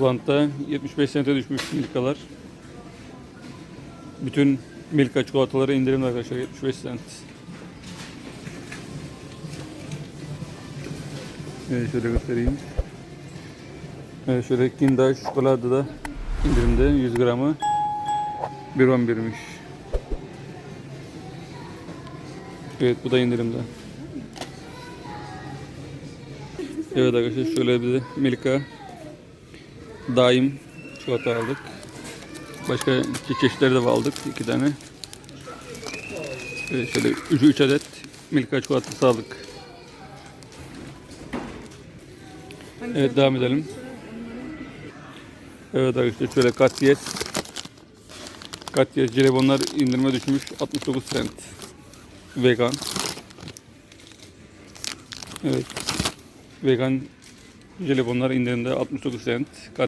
Bantta 75 sente düşmüş Milka'lar. Bütün Milka çikolataları indirimli arkadaşlar 75 sent. Evet şöyle göstereyim. Evet şöyle Kinder çikolata da indirimde 100 gramı 1.11'miş. Evet bu da indirimde. Evet arkadaşlar şöyle bir de Milka daim çikolata aldık. Başka çe- çeşitleri de aldık. iki tane. Evet, şöyle 3, 3 adet Milka çikolatası aldık. Evet devam edelim. Evet arkadaşlar şöyle Katyes. Katyes jelibonlar indirime düşmüş 69 cent. Vegan. Evet. Vegan jelibonlar indirimde 69 cent.